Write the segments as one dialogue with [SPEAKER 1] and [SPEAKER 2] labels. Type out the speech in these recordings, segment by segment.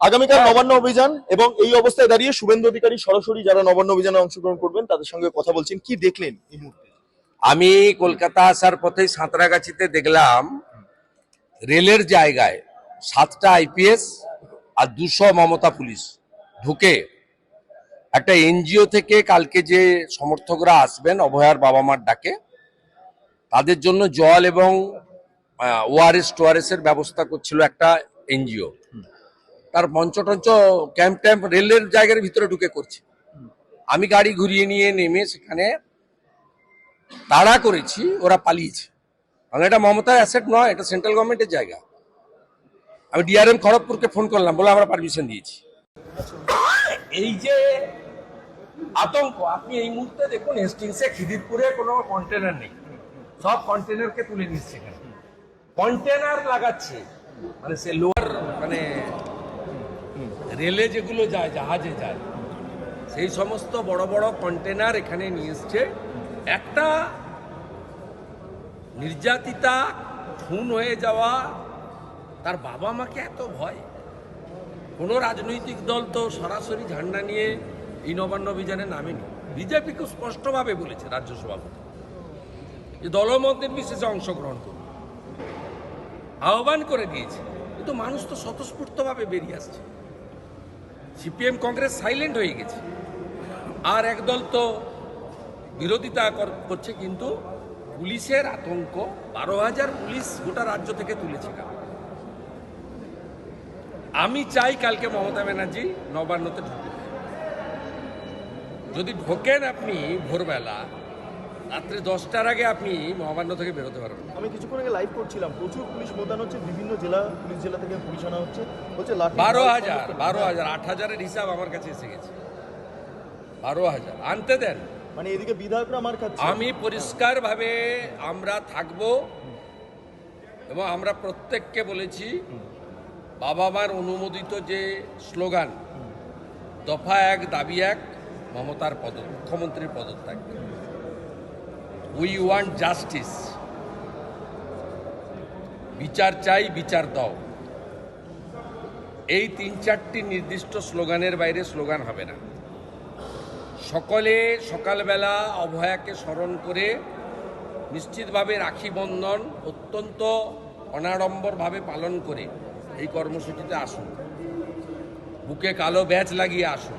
[SPEAKER 1] আগামীকাল নবান্ন অভিযান এবং এই অবস্থায় দাঁড়িয়ে শুভেন্দু অধিকারী সরাসরি যারা নবান্ন অভিযানে অংশগ্রহণ করবেন তাদের সঙ্গে কথা বলছেন। কি দেখলেন এই মুহূর্তে?
[SPEAKER 2] আমি কলকাতা আসার পথে সাঁতরাগাছিতে দেখলাম রেলের জায়গায় সাতটা আইপিএস আর দুশো মমতা পুলিশ ঢুকে। একটা এনজিও থেকে কালকে যে সমর্থকরা আসবেন অভয়ার বাবা মার ডাকে তাদের জন্য জল এবং ওআরএস টোআরএস এর ব্যবস্থা করছিল একটা এনজিও। তার মঞ্চটঞ্চ ক্যাম্প ট্যাম্প, রেলের জায়গার ভিতরে ঢুকে করছে। আমি গাড়ি ঘুরিয়ে নিয়ে নেমে সেখানে তাড়া করেছি, ওরা পালিয়েছে। কারণ এটা মমতার অ্যাসেট নয়, এটা সেন্ট্রাল গভর্নমেন্টের জায়গা। আমি ডিআরএম খড়গপুরকে ফোন করলাম, বলে আমরা পারমিশন দিয়েছি। এই যে আতঙ্ক, আপনি এই মুহূর্তে দেখুন হেস্টিংসে খিদিরপুরে কোনো কন্টেনার নেই। সব কন্টেনারকে তুলে নিচ্ছে কন্টেনার লাগাচ্ছে। মানে সে লোয়ার মানে রেলে যেগুলো যায়, জাহাজে যায়, সেই সমস্ত বড় বড় কন্টেনার এখানে নিয়ে এসছে। একটা নির্যাতিতা, খুন হয়ে যাওয়া, তার বাবা মাকে এত ভয়। কোনো রাজনৈতিক দল তো সরাসরি ঝান্ডা নিয়ে এই নবান্ন অভিযানে নামেনি। বিজেপি খুব স্পষ্টভাবে বলেছে রাজ্য সভাপতি যে দলমত নির্বিশেষে অংশগ্রহণ করবে আহ্বান করে দিয়েছে। কিন্তু মানুষ তো স্বতঃস্ফূর্তভাবে বেরিয়ে আসছে। সিপিএম কংগ্রেস সাইলেন্ট হয়ে গেছে। আর একদল তো বিরোধিতা কর- করছে কিন্তু পুলিশের আতঙ্ক। বারো হাজার পুলিশ গোটা রাজ্য থেকে তুলেছে আমি চাই কালকে মমতা ব্যানার্জি নবান্নতে ঢুকে যদি ঢোকেন আপনি ভোরবেলা রাত্রে দশটার আগে আপনি নবান্ন থেকে বেরোতে পারবেন।
[SPEAKER 1] আমি কিছুক্ষণ আগে লাইভ করছিলাম। প্রচুর পুলিশ মোতায়েন হচ্ছে বিভিন্ন জেলা পুলিশ জেলা থেকে পুলিশ আনা হচ্ছে। হচ্ছে
[SPEAKER 2] বারো হাজার বারো হাজার আট হাজারের হিসাব আমার কাছে এসে গেছে। বারো হাজার আনতে দেন।
[SPEAKER 1] মানে এদিকে বিধায়করা আমার কাছে
[SPEAKER 2] আমি পরিষ্কারভাবে আমরা থাকব এবং আমরা প্রত্যেককে বলেছি বাবা মার অনুমোদিত যে স্লোগান দফা এক দাবি এক মমতার পদ মুখ্যমন্ত্রীর পদত্যাগ। উই ওয়ান্ট জাস্টিস বিচার চাই, বিচার দাও। এই তিন চারটি নির্দিষ্ট স্লোগানের বাইরে স্লোগান হবে না। সকলে সকালবেলা অভয়াকে স্মরণ করে নিশ্চিতভাবে রাখি বন্ধন অত্যন্ত অনাড়ম্বরভাবে পালন করে এই কর্মসূচিতে আসুন। বুকে কালো ব্যাচ লাগিয়ে আসুন।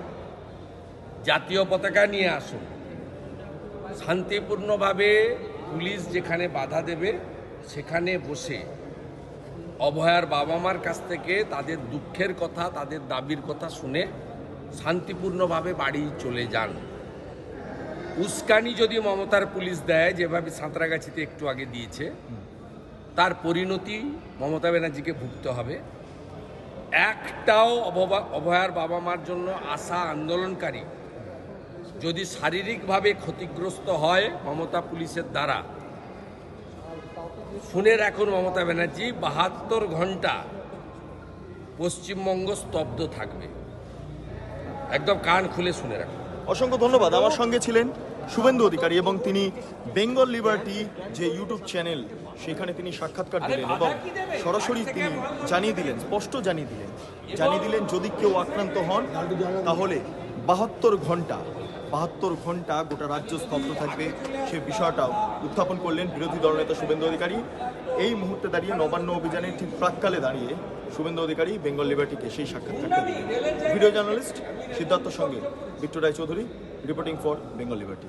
[SPEAKER 2] জাতীয় পতাকা নিয়ে আসুন। শান্তিপূর্ণভাবে পুলিশ যেখানে বাধা দেবে, সেখানে বসে অভয়ার বাবা মার কাছ থেকে তাদের দুঃখের কথা, তাদের দাবির কথা শুনে শান্তিপূর্ণভাবে বাড়ি চলে যান। উস্কানি যদি মমতার পুলিশ দেয়, যেভাবে সাঁতরাগাছিতে একটু আগে দিয়েছে, তার পরিণতি মমতা ব্যানার্জিকে ভুগতে হবে। একটাও অভয়ার বাবা মার জন্য আশা আন্দোলনকারী যদি শারীরিকভাবে ক্ষতিগ্রস্ত হয় মমতা পুলিশের দ্বারা। শুনে রাখুন মমতা ব্যানার্জি বাহাত্তর ঘণ্টা পশ্চিমবঙ্গ স্তব্ধ থাকবে। একদম কান খুলে শুনে রাখুন।
[SPEAKER 1] অসংখ্য ধন্যবাদ। আমার সঙ্গে ছিলেন শুভেন্দু অধিকারী এবং তিনি বেঙ্গল লিবার্টি যে ইউটিউব চ্যানেল সেখানে তিনি সাক্ষাৎকার দিলেন এবং সরাসরি তিনি জানিয়ে দিলেন স্পষ্ট জানিয়ে দিলেন। জানিয়ে দিলেন যদি কেউ আক্রান্ত হন তাহলে বাহাত্তর ঘণ্টা বাহাত্তর ঘণ্টা গোটা রাজ্য স্তব্ধ থাকবে। সে বিষয়টাও উত্থাপন করলেন বিরোধী দলনেতা শুভেন্দু অধিকারী। এই মুহূর্তে দাঁড়িয়ে নবান্ন অভিযানের ঠিক প্রাককালে দাঁড়িয়ে শুভেন্দু অধিকারী বেঙ্গল লিবার্টিকে সেই সাক্ষাৎকারটা দিলেন ভিডিও জার্নালিস্ট সিদ্ধার্থ সঙ্গে Bittu Roy Chowdhury reporting for Bengal Liberty.